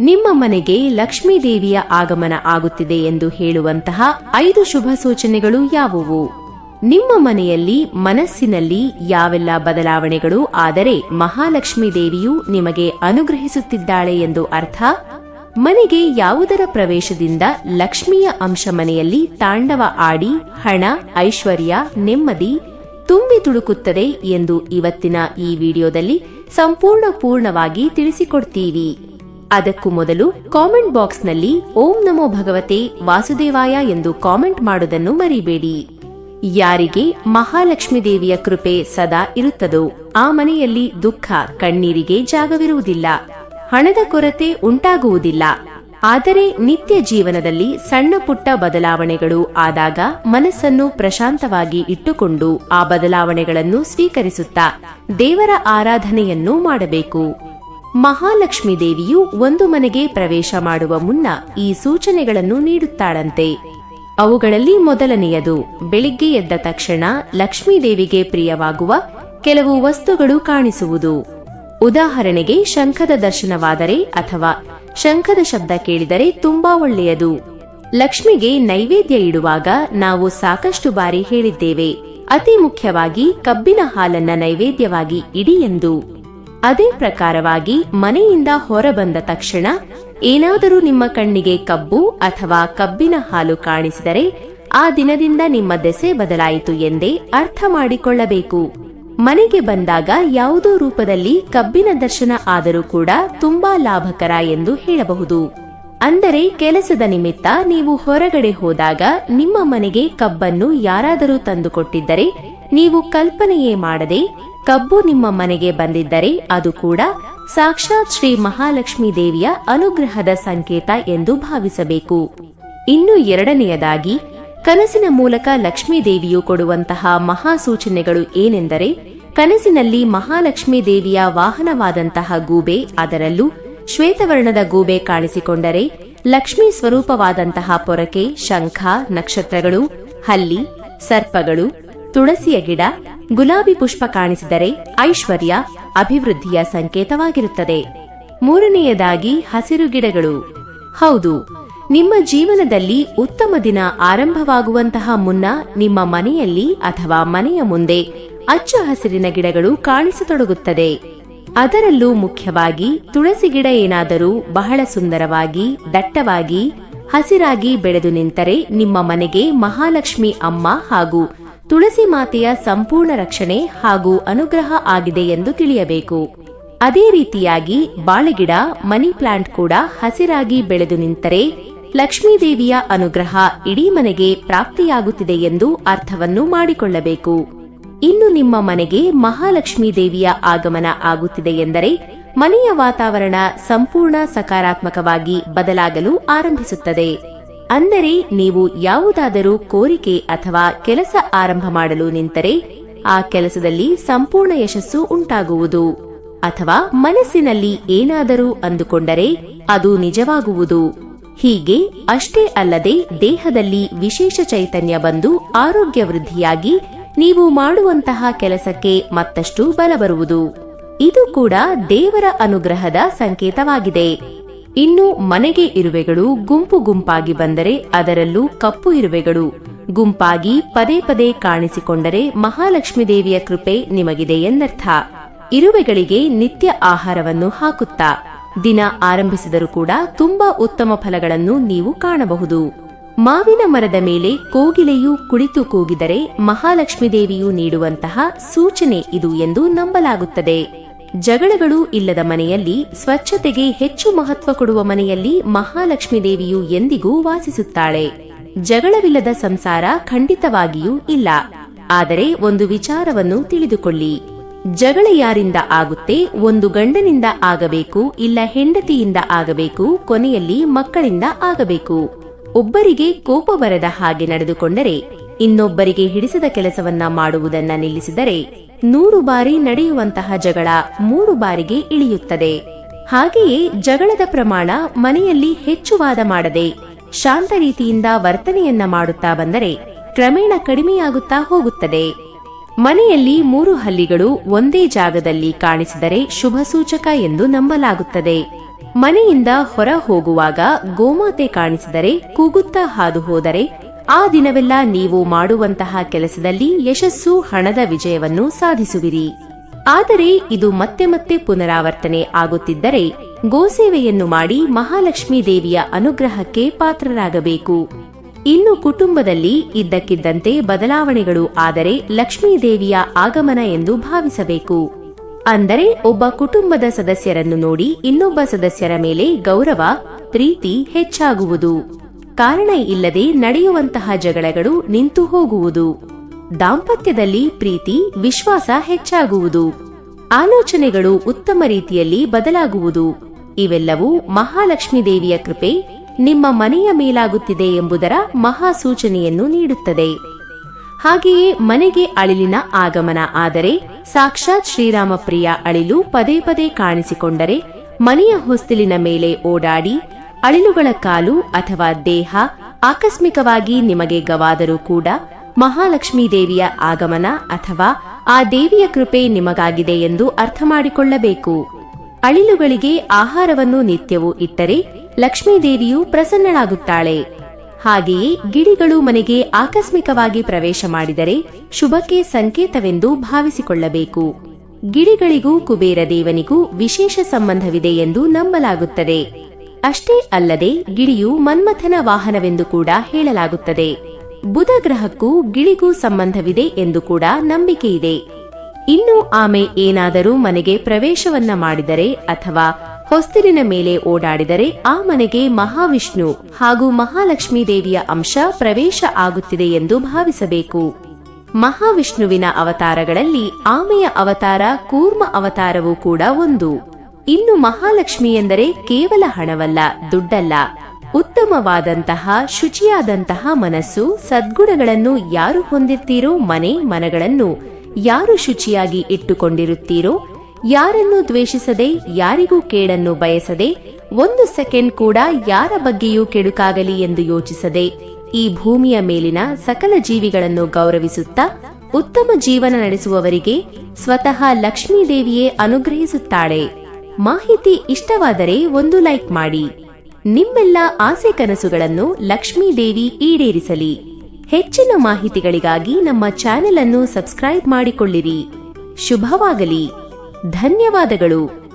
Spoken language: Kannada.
ನಿಮ್ಮ ಮನೆಗೆ ಲಕ್ಷ್ಮೀ ದೇವಿಯ ಆಗಮನ ಆಗುತ್ತಿದೆ ಎಂದು ಹೇಳುವಂತಹ ಐದು ಶುಭ ಸೂಚನೆಗಳು ಯಾವುವು? ನಿಮ್ಮ ಮನೆಯಲ್ಲಿ, ಮನಸ್ಸಿನಲ್ಲಿ ಯಾವೆಲ್ಲ ಬದಲಾವಣೆಗಳು ಆದರೆ ಮಹಾಲಕ್ಷ್ಮೀ ದೇವಿಯು ನಿಮಗೆ ಅನುಗ್ರಹಿಸುತ್ತಿದ್ದಾಳೆ ಎಂದು ಅರ್ಥ? ಮನೆಗೆ ಯಾವುದರ ಪ್ರವೇಶದಿಂದ ಲಕ್ಷ್ಮಿಯ ಅಂಶ ಮನೆಯಲ್ಲಿ ತಾಂಡವ ಆಡಿ ಹಣ, ಐಶ್ವರ್ಯ, ನೆಮ್ಮದಿ ತುಂಬಿ ತುಳುಕುತ್ತದೆ ಎಂದು ಇವತ್ತಿನ ಈ ವಿಡಿಯೋದಲ್ಲಿ ಸಂಪೂರ್ಣ ಪೂರ್ಣವಾಗಿ ತಿಳಿಸಿಕೊಡ್ತೀವಿ. ಅದಕ್ಕೂ ಮೊದಲು ಕಾಮೆಂಟ್ ಬಾಕ್ಸ್ನಲ್ಲಿ ಓಂ ನಮೋ ಭಗವತೆ ವಾಸುದೇವಾಯ ಎಂದು ಕಾಮೆಂಟ್ ಮಾಡುವುದನ್ನು ಮರಿಬೇಡಿ. ಯಾರಿಗೆ ಮಹಾಲಕ್ಷ್ಮೀ ದೇವಿಯ ಕೃಪೆ ಸದಾ ಇರುತ್ತದೋ, ಆ ಮನೆಯಲ್ಲಿ ದುಃಖ, ಕಣ್ಣೀರಿಗೆ ಜಾಗವಿರುವುದಿಲ್ಲ. ಹಣದ ಕೊರತೆ ಉಂಟಾಗುವುದಿಲ್ಲ. ಆದರೆ ನಿತ್ಯ ಜೀವನದಲ್ಲಿ ಸಣ್ಣ ಪುಟ್ಟ ಬದಲಾವಣೆಗಳು ಆದಾಗ ಮನಸ್ಸನ್ನು ಪ್ರಶಾಂತವಾಗಿ ಇಟ್ಟುಕೊಂಡು ಆ ಬದಲಾವಣೆಗಳನ್ನು ಸ್ವೀಕರಿಸುತ್ತಾ ದೇವರ ಆರಾಧನೆಯನ್ನು ಮಾಡಬೇಕು. ಮಹಾಲಕ್ಷ್ಮಿ ದೇವಿಯು ಒಂದು ಮನೆಗೆ ಪ್ರವೇಶ ಮಾಡುವ ಮುನ್ನ ಈ ಸೂಚನೆಗಳನ್ನು ನೀಡುತ್ತಾಳಂತೆ. ಅವುಗಳಲ್ಲಿ ಮೊದಲನೆಯದು, ಬೆಳಿಗ್ಗೆ ಎದ್ದ ತಕ್ಷಣ ಲಕ್ಷ್ಮೀ ದೇವಿಗೆ ಪ್ರಿಯವಾಗುವ ಕೆಲವು ವಸ್ತುಗಳು ಕಾಣಿಸುವುದು. ಉದಾಹರಣೆಗೆ, ಶಂಖದ ದರ್ಶನವಾದರೆ ಅಥವಾ ಶಂಖದ ಶಬ್ದ ಕೇಳಿದರೆ ತುಂಬಾ ಒಳ್ಳೆಯದು. ಲಕ್ಷ್ಮಿಗೆ ನೈವೇದ್ಯ ಇಡುವಾಗ ನಾವು ಸಾಕಷ್ಟು ಬಾರಿ ಹೇಳಿದ್ದೇವೆ. ಅತಿ ಮುಖ್ಯವಾಗಿ ಕಬ್ಬಿನ ಹಾಲನ್ನ ನೈವೇದ್ಯವಾಗಿ ಇಡಿ ಎಂದು. ಅದೇ ಪ್ರಕಾರವಾಗಿ ಮನೆಯಿಂದ ಹೊರಬಂದ ತಕ್ಷಣ ಏನಾದರೂ ನಿಮ್ಮ ಕಣ್ಣಿಗೆ ಕಬ್ಬು ಅಥವಾ ಕಬ್ಬಿನ ಹಾಲು ಕಾಣಿಸಿದರೆ ಆ ದಿನದಿಂದ ನಿಮ್ಮ ದೆಸೆ ಬದಲಾಯಿತು ಎಂದೇ ಅರ್ಥ ಮಾಡಿಕೊಳ್ಳಬೇಕು. ಮನೆಗೆ ಬಂದಾಗ ಯಾವುದೋ ರೂಪದಲ್ಲಿ ಕಬ್ಬಿನ ದರ್ಶನ ಆದರೂ ಕೂಡ ತುಂಬಾ ಲಾಭಕರ ಎಂದು ಹೇಳಬಹುದು. ಅಂದರೆ ಕೆಲಸದ ನಿಮಿತ್ತ ನೀವು ಹೊರಗಡೆ ಹೋದಾಗ ನಿಮ್ಮ ಮನೆಗೆ ಕಬ್ಬನ್ನು ಯಾರಾದರೂ ತಂದುಕೊಟ್ಟಿದ್ದರೆ ನೀವು ಕಲ್ಪನೆಯೇ ಮಾಡದೆ ಕಬ್ಬು ನಿಮ್ಮ ಮನೆಗೆ ಬಂದಿದ್ದರೆ ಅದು ಕೂಡ ಸಾಕ್ಷಾತ್ ಶ್ರೀ ಮಹಾಲಕ್ಷ್ಮೀ ದೇವಿಯ ಅನುಗ್ರಹದ ಸಂಕೇತ ಎಂದು ಭಾವಿಸಬೇಕು. ಇನ್ನು ಎರಡನೆಯದಾಗಿ, ಕನಸಿನ ಮೂಲಕ ಲಕ್ಷ್ಮೀ ದೇವಿಯು ಕೊಡುವಂತಹ ಮಹಾಸೂಚನೆಗಳು ಏನೆಂದರೆ, ಕನಸಿನಲ್ಲಿ ಮಹಾಲಕ್ಷ್ಮೀ ದೇವಿಯ ವಾಹನವಾದಂತಹ ಗೂಬೆ, ಅದರಲ್ಲೂ ಶ್ವೇತವರ್ಣದ ಗೂಬೆ ಕಾಣಿಸಿಕೊಂಡರೆ ಲಕ್ಷ್ಮೀ ಸ್ವರೂಪವಾದಂತಹ ಪೊರಕೆ, ಶಂಖ, ನಕ್ಷತ್ರಗಳು, ಹಲ್ಲಿ, ಸರ್ಪಗಳು ತುಳಸಿಯ ಗಿಡ ಗುಲಾಬಿ ಪುಷ್ಪ ಕಾಣಿಸಿದರೆ ಐಶ್ವರ್ಯ ಅಭಿವೃದ್ಧಿಯ ಸಂಕೇತವಾಗಿರುತ್ತದೆ. ಮೂರನೆಯದಾಗಿ ಹಸಿರು ಗಿಡಗಳು. ಹೌದು, ನಿಮ್ಮ ಜೀವನದಲ್ಲಿ ಉತ್ತಮ ದಿನ ಆರಂಭವಾಗುವಂತಹ ಮುನ್ನ ನಿಮ್ಮ ಮನೆಯಲ್ಲಿ ಅಥವಾ ಮನೆಯ ಮುಂದೆ ಅಚ್ಚ ಹಸಿರಿನ ಗಿಡಗಳು ಕಾಣಿಸತೊಡಗುತ್ತದೆ. ಅದರಲ್ಲೂ ಮುಖ್ಯವಾಗಿ ತುಳಸಿ ಗಿಡ ಏನಾದರೂ ಬಹಳ ಸುಂದರವಾಗಿ, ದಟ್ಟವಾಗಿ, ಹಸಿರಾಗಿ ಬೆಳೆದು ನಿಂತರೆ ನಿಮ್ಮ ಮನೆಗೆ ಮಹಾಲಕ್ಷ್ಮಿ ಅಮ್ಮ ಹಾಗೂ ತುಳಸಿ ಮಾತೆಯ ಸಂಪೂರ್ಣ ರಕ್ಷಣೆ ಹಾಗೂ ಅನುಗ್ರಹ ಆಗಿದೆ ಎಂದು ತಿಳಿಯಬೇಕು. ಅದೇ ರೀತಿಯಾಗಿ ಬಾಳೆಗಿಡ, ಮನಿ ಪ್ಲಾಂಟ್ ಕೂಡ ಹಸಿರಾಗಿ ಬೆಳೆದು ನಿಂತರೆ ಲಕ್ಷ್ಮೀದೇವಿಯ ಅನುಗ್ರಹ ಇಡೀ ಮನೆಗೆ ಪ್ರಾಪ್ತಿಯಾಗುತ್ತಿದೆ ಎಂದು ಅರ್ಥವನ್ನು ಮಾಡಿಕೊಳ್ಳಬೇಕು. ಇನ್ನು ನಿಮ್ಮ ಮನೆಗೆ ಮಹಾಲಕ್ಷ್ಮೀ ದೇವಿಯ ಆಗಮನ ಆಗುತ್ತಿದೆ ಎಂದರೆ ಮನೆಯ ವಾತಾವರಣ ಸಂಪೂರ್ಣ ಸಕಾರಾತ್ಮಕವಾಗಿ ಬದಲಾಗಲು ಆರಂಭಿಸುತ್ತದೆ. ಅಂದರೆ ನೀವು ಯಾವುದಾದರೂ ಕೋರಿಕೆ ಅಥವಾ ಕೆಲಸ ಆರಂಭ ಮಾಡಲು ನಿಂತರೆ ಆ ಕೆಲಸದಲ್ಲಿ ಸಂಪೂರ್ಣ ಯಶಸ್ಸು ಉಂಟಾಗುವುದು. ಅಥವಾ ಮನಸ್ಸಿನಲ್ಲಿ ಏನಾದರೂ ಅಂದುಕೊಂಡರೆ ಅದು ನಿಜವಾಗುವುದು. ಹೀಗೆ ಅಷ್ಟೇ ಅಲ್ಲದೆ ದೇಹದಲ್ಲಿ ವಿಶೇಷ ಚೈತನ್ಯ ಬಂದು ಆರೋಗ್ಯ ವೃದ್ಧಿಯಾಗಿ ನೀವು ಮಾಡುವಂತಹ ಕೆಲಸಕ್ಕೆ ಮತ್ತಷ್ಟು ಬಲ ಬರುವುದು. ಇದು ಕೂಡ ದೇವರ ಅನುಗ್ರಹದ ಸಂಕೇತವಾಗಿದೆ. ಇನ್ನು ಮನೆಗೆ ಇರುವೆಗಳು ಗುಂಪು ಗುಂಪಾಗಿ ಬಂದರೆ ಅದರಲ್ಲೂ ಕಪ್ಪು ಇರುವೆಗಳು. ಗುಂಪಾಗಿ ಪದೇ ಪದೇ ಕಾಣಿಸಿಕೊಂಡರೆ ಮಹಾಲಕ್ಷ್ಮಿ ದೇವಿಯ ಕೃಪೆ ನಿಮಗಿದೆ ಎಂದರ್ಥ. ಇರುವೆಗಳಿಗೆ ನಿತ್ಯ ಆಹಾರವನ್ನು ಹಾಕುತ್ತಾ. ದಿನ ಆರಂಭಿಸಿದರೂ ಕೂಡ ತುಂಬಾ ಉತ್ತಮ ಫಲಗಳನ್ನು ನೀವು ಕಾಣಬಹುದು. ಮಾವಿನ ಮರದ ಮೇಲೆ ಕೋಗಿಲೆಯು ಕುಳಿತು ಕೂಗಿದರೆ ಮಹಾಲಕ್ಷ್ಮಿ ದೇವಿಯು ನೀಡುವಂತಹ ಸೂಚನೆ ಇದು ಎಂದು ನಂಬಲಾಗುತ್ತದೆ. ಜಗಳಗಳು ಇಲ್ಲದ ಮನೆಯಲ್ಲಿ ಸ್ವಚ್ಛತೆಗೆ ಹೆಚ್ಚು ಮಹತ್ವ ಕೊಡುವ ಮನೆಯಲ್ಲಿ ಮಹಾಲಕ್ಷ್ಮೀ ದೇವಿಯು ಎಂದಿಗೂ ವಾಸಿಸುತ್ತಾಳೆ. ಜಗಳವಿಲ್ಲದ ಸಂಸಾರ ಖಂಡಿತವಾಗಿಯೂ ಇಲ್ಲ. ಆದರೆ ಒಂದು ವಿಚಾರವನ್ನು ತಿಳಿದುಕೊಳ್ಳಿ. ಜಗಳ ಯಾರಿಂದ ಆಗುತ್ತೆ, ಒಂದು ಗಂಡನಿಂದ ಆಗಬೇಕು, ಇಲ್ಲ ಹೆಂಡತಿಯಿಂದ ಆಗಬೇಕು, ಕೊನೆಯಲ್ಲಿ ಮಕ್ಕಳಿಂದ ಆಗಬೇಕು. ಒಬ್ಬರಿಗೆ ಕೋಪ ಬರದ ಹಾಗೆ ನಡೆದುಕೊಂಡರೆ, ಇನ್ನೊಬ್ಬರಿಗೆ ಹಿಡಿಸದ ಕೆಲಸವನ್ನ ಮಾಡುವುದನ್ನ ನಿಲ್ಲಿಸಿದರೆ ನೂರು ಬಾರಿ ನಡೆಯುವಂತಹ ಜಗಳ ಮೂರು ಬಾರಿಗೆ ಇಳಿಯುತ್ತದೆ. ಹಾಗೆಯೇ ಜಗಳದ ಪ್ರಮಾಣ ಮನೆಯಲ್ಲಿ ಹೆಚ್ಚು ವಾದ ಮಾಡದೆ, ಶಾಂತ ರೀತಿಯಿಂದ ವರ್ತನೆಯನ್ನ ಮಾಡುತ್ತಾ ಬಂದರೆ ಕ್ರಮೇಣ ಕಡಿಮೆಯಾಗುತ್ತಾ ಹೋಗುತ್ತದೆ. ಮನೆಯಲ್ಲಿ ಮೂರು ಹಲ್ಲಿಗಳು ಒಂದೇ ಜಾಗದಲ್ಲಿ ಕಾಣಿಸಿದರೆ ಶುಭ ಸೂಚಕ ಎಂದು ನಂಬಲಾಗುತ್ತದೆ. ಮನೆಯಿಂದ ಹೊರ ಹೋಗುವಾಗ ಗೋಮಾತೆ ಕಾಣಿಸಿದರೆ ಕೂಗುತ್ತಾ ಹಾದು ಹೋದರೆ ಆ ದಿನವೆಲ್ಲ ನೀವು ಮಾಡುವಂತಹ ಕೆಲಸದಲ್ಲಿ ಯಶಸ್ಸು, ಹಣದ ವಿಜಯವನ್ನು ಸಾಧಿಸುವಿರಿ. ಆದರೆ ಇದು ಮತ್ತೆ ಮತ್ತೆ ಪುನರಾವರ್ತನೆ ಆಗುತ್ತಿದ್ದರೆ ಗೋಸೇವೆಯನ್ನು ಮಾಡಿ ಮಹಾಲಕ್ಷ್ಮೀ ದೇವಿಯ ಅನುಗ್ರಹಕ್ಕೆ ಪಾತ್ರರಾಗಬೇಕು. ಇನ್ನು ಕುಟುಂಬದಲ್ಲಿ ಇದ್ದಕ್ಕಿದ್ದಂತೆ ಬದಲಾವಣೆಗಳು ಆದರೆ ಲಕ್ಷ್ಮೀ ದೇವಿಯ ಆಗಮನ ಎಂದು ಭಾವಿಸಬೇಕು. ಅಂದರೆ ಒಬ್ಬ ಕುಟುಂಬದ ಸದಸ್ಯರನ್ನು ನೋಡಿ ಇನ್ನೊಬ್ಬ ಸದಸ್ಯರ ಮೇಲೆ ಗೌರವ, ಪ್ರೀತಿ ಹೆಚ್ಚಾಗುವುದು. ಕಾರಣ ಇಲ್ಲದೆ ನಡೆಯುವಂತಹ ಜಗಳಗಳು ನಿಂತು ಹೋಗುವುದು. ದಾಂಪತ್ಯದಲ್ಲಿ ಪ್ರೀತಿ, ವಿಶ್ವಾಸ ಹೆಚ್ಚಾಗುವುದು. ಆಲೋಚನೆಗಳು ಉತ್ತಮ ರೀತಿಯಲ್ಲಿ ಬದಲಾಗುವುದು. ಇವೆಲ್ಲವೂ ಮಹಾಲಕ್ಷ್ಮೀ ದೇವಿಯ ಕೃಪೆ, ನಿಮ್ಮ ಮನೆಯ ಮೇಲಾಗುತ್ತಿದೆ ಎಂಬುದರ ಮಹಾಸೂಚನೆಯನ್ನು ನೀಡುತ್ತದೆ. ಹಾಗೆಯೇ ಮನೆಗೆ ಅಳಿಲಿನ ಆಗಮನ ಆದರೆ, ಸಾಕ್ಷಾತ್ ಶ್ರೀರಾಮಪ್ರಿಯ ಅಳಿಲು ಪದೇ ಪದೇ ಕಾಣಿಸಿಕೊಂಡರೆ, ಮನೆಯ ಹೊಸ್ತಿಲಿನ ಮೇಲೆ ಓಡಾಡಿ ಅಳಿಲುಗಳ ಕಾಲು ಅಥವಾ ದೇಹ ಆಕಸ್ಮಿಕವಾಗಿ ನಿಮಗೆ ಗವಾದರೂ ಕೂಡ ಮಹಾಲಕ್ಷ್ಮೀ ದೇವಿಯ ಆಗಮನ ಅಥವಾ ಆ ದೇವಿಯ ಕೃಪೆ ನಿಮಗಾಗಿದೆ ಎಂದು ಅರ್ಥ ಮಾಡಿಕೊಳ್ಳಬೇಕು ಅಳಿಲುಗಳಿಗೆ ಆಹಾರವನ್ನು ನಿತ್ಯವೂ ಇಟ್ಟರೆ ಲಕ್ಷ್ಮೀದೇವಿಯು ಪ್ರಸನ್ನಳಾಗುತ್ತಾಳೆ. ಹಾಗೆಯೇ ಗಿಳಿಗಳು ಮನೆಗೆ ಆಕಸ್ಮಿಕವಾಗಿ ಪ್ರವೇಶ ಮಾಡಿದರೆ ಶುಭಕ್ಕೆ ಸಂಕೇತವೆಂದು ಭಾವಿಸಿಕೊಳ್ಳಬೇಕು. ಗಿಳಿಗಳಿಗೂ ಕುಬೇರ ದೇವನಿಗೂ ವಿಶೇಷ ಸಂಬಂಧವಿದೆ ಎಂದು ನಂಬಲಾಗುತ್ತದೆ. ಅಷ್ಟೇ ಅಲ್ಲದೆ ಗಿಳಿಯು ಮನ್ಮಥನ ವಾಹನವೆಂದು ಕೂಡ ಹೇಳಲಾಗುತ್ತದೆ. ಬುಧ ಗ್ರಹಕ್ಕೂ ಗಿಳಿಗೂ ಸಂಬಂಧವಿದೆ ಎಂದು ಕೂಡ ನಂಬಿಕೆಯಿದೆ ಇನ್ನು ಆಮೆ ಏನಾದರೂ ಮನೆಗೆ ಪ್ರವೇಶವನ್ನ ಮಾಡಿದರೆ ಅಥವಾ ಹೊಸ್ತಿಲಿನ ಮೇಲೆ ಓಡಾಡಿದರೆ ಆ ಮನೆಗೆ ಮಹಾವಿಷ್ಣು ಹಾಗೂ ಮಹಾಲಕ್ಷ್ಮೀ ದೇವಿಯ ಅಂಶ ಪ್ರವೇಶ ಆಗುತ್ತಿದೆ ಎಂದು ಭಾವಿಸಬೇಕು. ಮಹಾವಿಷ್ಣುವಿನ ಅವತಾರಗಳಲ್ಲಿ ಆಮೆಯ ಅವತಾರ ಕೂರ್ಮ ಅವತಾರವೂ ಕೂಡ ಒಂದು. ಇನ್ನು ಮಹಾಲಕ್ಷ್ಮಿ ಎಂದರೆ ಕೇವಲ ಹಣವಲ್ಲ, ದುಡ್ಡಲ್ಲ. ಉತ್ತಮವಾದಂತಹ, ಶುಚಿಯಾದಂತಹ ಮನಸ್ಸು, ಸದ್ಗುಣಗಳನ್ನು ಯಾರು ಹೊಂದಿರ್ತೀರೋ ಮನೆ, ಮನಗಳನ್ನು ಯಾರು ಶುಚಿಯಾಗಿ ಇಟ್ಟುಕೊಂಡಿರುತ್ತೀರೋ, ಯಾರನ್ನು ದ್ವೇಷಿಸದೆ, ಯಾರಿಗೂ ಕೇಡನ್ನು ಬಯಸದೆ, ಒಂದು ಸೆಕೆಂಡ್ ಕೂಡ ಯಾರ ಬಗ್ಗೆಯೂ ಕೆಡುಕಾಗಲಿ ಎಂದು ಯೋಚಿಸದೆ, ಈ ಭೂಮಿಯ ಮೇಲಿನ ಸಕಲ ಜೀವಿಗಳನ್ನು ಗೌರವಿಸುತ್ತಾ, ಉತ್ತಮ ಜೀವನ ನಡೆಸುವವರಿಗೆ ಸ್ವತಃ ಲಕ್ಷ್ಮೀದೇವಿಯೇ ಅನುಗ್ರಹಿಸುತ್ತಾಳೆ. ಮಾಹಿತಿ ಇಷ್ಟವಾದರೆ ಒಂದು ಲೈಕ್ ಮಾಡಿ. ನಿಮ್ಮೆಲ್ಲ ಆಸೆ ಕನಸುಗಳನ್ನು ಲಕ್ಷ್ಮೀ ದೇವಿ ಈಡೇರಿಸಲಿ. ಹೆಚ್ಚಿನ ಮಾಹಿತಿಗಳಿಗಾಗಿ ನಮ್ಮ ಚಾನೆಲ್ ಅನ್ನು ಸಬ್ಸ್ಕ್ರೈಬ್ ಮಾಡಿಕೊಳ್ಳಿರಿ. ಶುಭವಾಗಲಿ. ಧನ್ಯವಾದಗಳು.